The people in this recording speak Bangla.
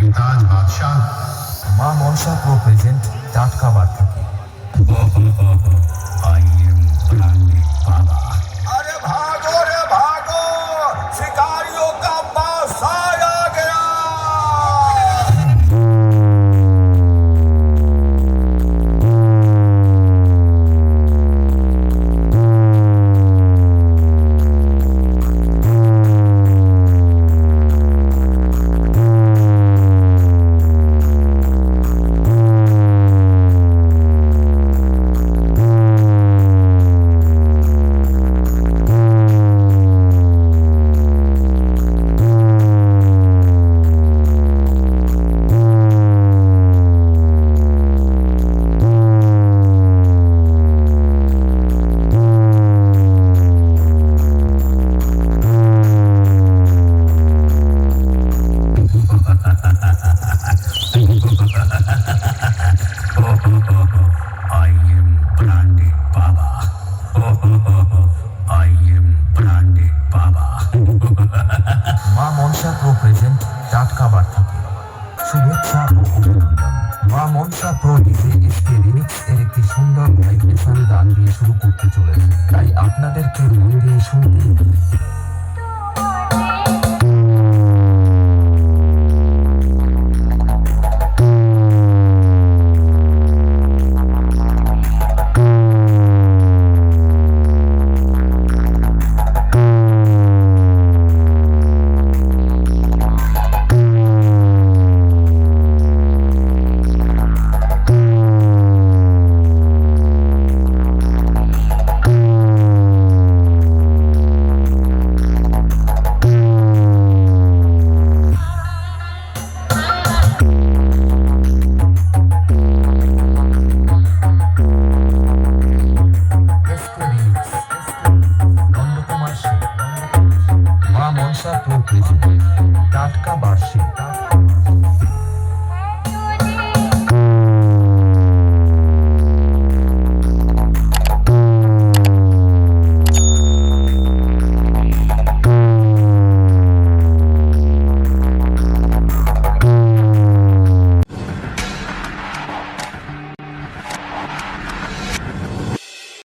मुमताज़ बादशाह माँ मौसा को प्रेजेंट टाटका बात মনসা প্রো প্রেজেন্ট টাটকা বার্তা থেকে শুভেচ্ছা ও অভিনন্দন মা মনসা প্রো ডিজে এসকে এর একটি সুন্দর ভাইব্রেশন গান দিয়ে শুরু করতে চলেছে তাই আপনাদেরকে মন। টাটকা প্রকৃতি টাটকা বার্ষিক।